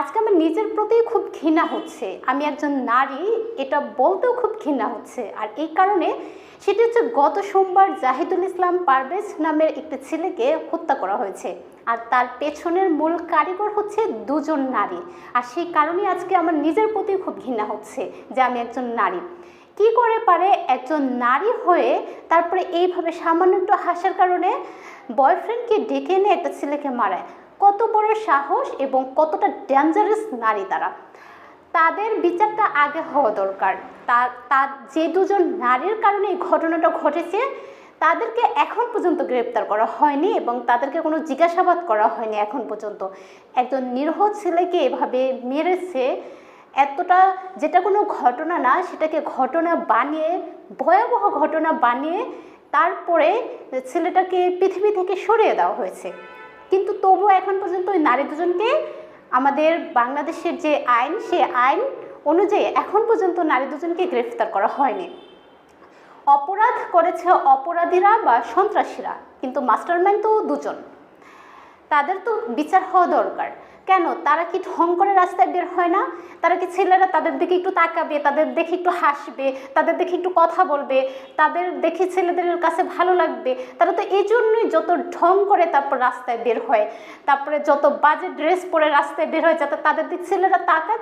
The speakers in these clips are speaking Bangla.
আজকে আমার নিজের প্রতি খুব ঘৃণা হচ্ছে। আমি একজন নারী, এটা বলতেও খুব ঘৃণা হচ্ছে। আর এই কারণে সেটি হচ্ছে গত সোমবার জাহিদুল ইসলাম পারভেজ নামের একটি ছেলেকে হত্যা করা হয়েছে। আর তার পেছনের মূল কারিগর হচ্ছে দুজন নারী। আর সেই কারণে আজকে আমার নিজের প্রতি খুব ঘৃণা হচ্ছে যে আমি একজন নারী। কি করে পারে একজন নারী হয়ে তারপরে এইভাবে সামান্য একটু হাসার কারণে বয়ফ্রেন্ডকে ডেকে এনে একটা ছেলেকে মারায়? কত বড় সাহস এবং কতটা ডেঞ্জারাস নারী তারা। তাদের বিচারটা আগে হওয়া দরকার। তা তার যে দুজন নারীর কারণে এই ঘটনাটা ঘটেছে, তাদেরকে এখন পর্যন্ত গ্রেপ্তার করা হয়নি এবং তাদেরকে কোনো জিজ্ঞাসাবাদ করা হয়নি এখন পর্যন্ত। একজন নিরহ ছেলেকে এভাবে মেরেছে, এতটা যেটা কোনো ঘটনা না, সেটাকে ঘটনা বানিয়ে, ভয়াবহ ঘটনা বানিয়ে তারপরে ছেলেটাকে পৃথিবী থেকে সরিয়ে দেওয়া হয়েছে। কিন্তু তবুও এখন পর্যন্ত ওই নারী দুজনকে আমাদের বাংলাদেশের যে আইন সে আইন অনুযায়ী এখন পর্যন্ত নারী দুজনকে গ্রেফতার করা হয়নি। অপরাধ করেছে অপরাধীরা বা সন্ত্রাসীরা, কিন্তু মাস্টারম্যান তো দুজন। তাদের তো বিচার হওয়া দরকার। কেন? তারা কি ঢং করে রাস্তায় বের হয় না? তারা কি ছেলেরা তাদের দিকে একটু তাকাবে, তাদের দেখে একটু হাসবে, তাদের দেখে একটু কথা বলবে, তাদের দেখে ছেলেদের কাছে ভালো লাগবে? তারা তো এই জন্যই যত ঢং করে তারপর রাস্তায় বের হয়। তারপরে যত বাজে ড্রেস পরে রাস্তায় বের হয়, যাতে তাদের দিক ছেলেরা তাকায়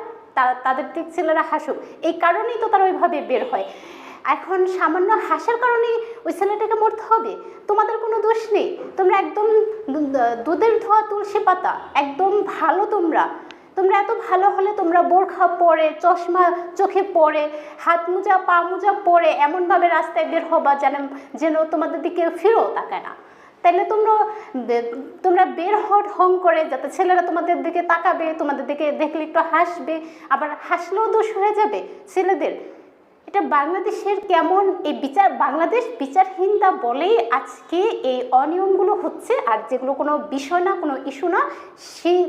তাদের দিক ছেলেরা হাসুক। এই কারণেই তো তারা ওইভাবে বের হয়। এখন সামান্য হাসার কারণেই ওই ছেলেটাকে মরতে হবে? তোমাদের কোনো দোষ নেই? তোমরা একদম দুধের ধোয়া, তুলসী পাতা। একদম ভালো তোমরা। তোমরা এত ভালো হলে তোমরা বোরখা পরে, চশমা চোখে পরে, হাত মোজা, পা মোজা পরে এমনভাবে রাস্তায় বের হবা যেন যেন তোমাদের দিকে ফিরেও তাকায় না। তাইলে তোমরা তোমরা বের হট হং করে, যাতে ছেলেরা তোমাদের দিকে তাকাবে, তোমাদের দিকে দেখলে একটু হাসবে, আবার হাসলেও দোষ হয়ে যাবে ছেলেদের। এটা বাংলাদেশের কেমন এই বিচার, বাংলাদেশ বিচারহীনতা বলেই আজকে এই অনিয়মগুলো হচ্ছে, আর যেগুলো কোনো বিষয় না, কোনো ইস্যু না, সেই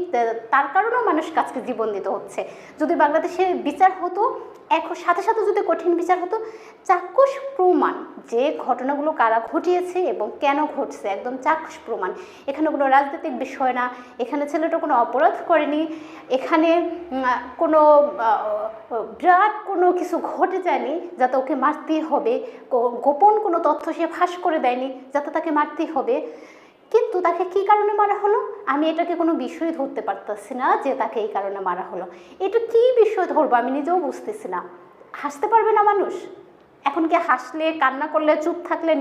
তার কারণেও মানুষ আজকে জীবন দিতে হচ্ছে। যদি বাংলাদেশে বিচার হতো এখন সাথে সাথে যদি কঠিন বিচার হতো, চাক্ষুষ প্রমাণ, যে ঘটনাগুলো কারা ঘটিয়েছে এবং কেন ঘটছে, একদম চাক্ষুষ প্রমাণ। এখানে কোনো রাজনৈতিক বিষয় না, এখানে ছেলেটা কোনো অপরাধ করেনি, এখানে কোনো বিরাট কোনো কিছু ঘটে যায়নি, যাতে ওকে মারতেই হবে গোপন কোনো তথ্য সে ফাঁস করে দেয়নি, যাতে তাকে মারতেই হবে। কিন্তু তাকে কি কারণে মারা হলো? আমি এটাকে কোনো বিষয় ধরতে পারতেছি না যে তাকে এই কারণে মারা হলো। এটা কি বিষয় ধরবো আমি নিজেও বুঝতেছি না। হাসতে পারবে না মানুষ? এখন কি হাসলে, কান্না করলে, চুপ থাকলে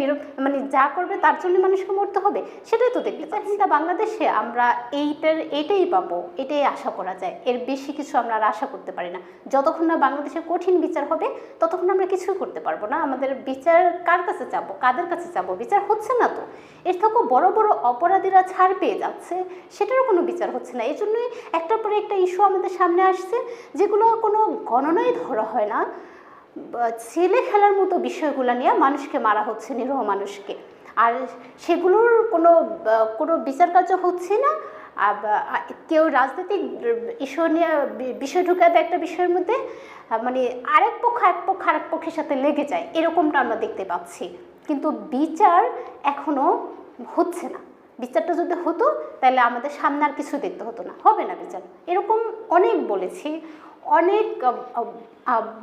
মানে যা করবে তার জন্য মানুষকে মরতে হবে? সেটাই তো দেখতে পাচ্ছি তা বাংলাদেশে আমরা এইটার এটাই পাবো, এটাই আশা করা যায়। এর বেশি কিছু আমরা আর আশা করতে পারি না। যতক্ষণ না বাংলাদেশে কঠিন বিচার হবে, ততক্ষণ আমরা কিছুই করতে পারব না। আমাদের বিচার কার কাছে যাব কাদের কাছে যাব বিচার হচ্ছে না তো। এর থেকেও বড় বড় অপরাধীরা ছাড় পেয়ে যাচ্ছে। সেটারও কোনো বিচার হচ্ছে না। এই জন্যই একটার পরে একটা ইস্যু আমাদের সামনে আসছে, যেগুলো কোনো গণনায় ধরা হয় না। ছেলে খেলার মতো বিষয়গুলো নিয়ে মানুষকে মারা হচ্ছে, নিরহ মানুষকে। আর সেগুলোর কোনো কোনো বিচার কার্য হচ্ছে না। কেউ রাজনৈতিক ইস্যু নিয়ে, বিষয় ঢুকাতে একটা বিষয়ের মধ্যে মানে আরেক পক্ষ, এক পক্ষ, আরেক পক্ষের সাথে লেগে যায়, এরকমটা আমরা দেখতে পাচ্ছি। কিন্তু বিচার এখনও হচ্ছে না। বিচারটা যদি হতো, তাহলে আমাদের সামনে আর কিছু দেখতে হতো না। হবে না বিচার। এরকম অনেক বলেছি। অনেক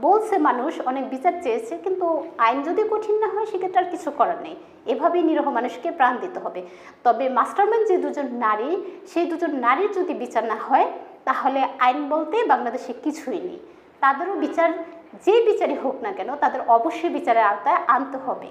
বলছে মানুষ, অনেক বিচার চেয়েছে, কিন্তু আইন যদি কঠিন না হয়, সেক্ষেত্রে আর কিছু করার নেই। এভাবেই নিরহ মানুষকে প্রাণ দিতে হবে। তবে মাস্টারম্যান যে দুজন নারী, সেই দুজন নারীর যদি বিচার না হয়, তাহলে আইন বলতে বাংলাদেশে কিছুই নেই। তাদেরও বিচার, যে বিচারই হোক না কেন, তাদের অবশ্যই বিচারের আওতায় আনতে হবে।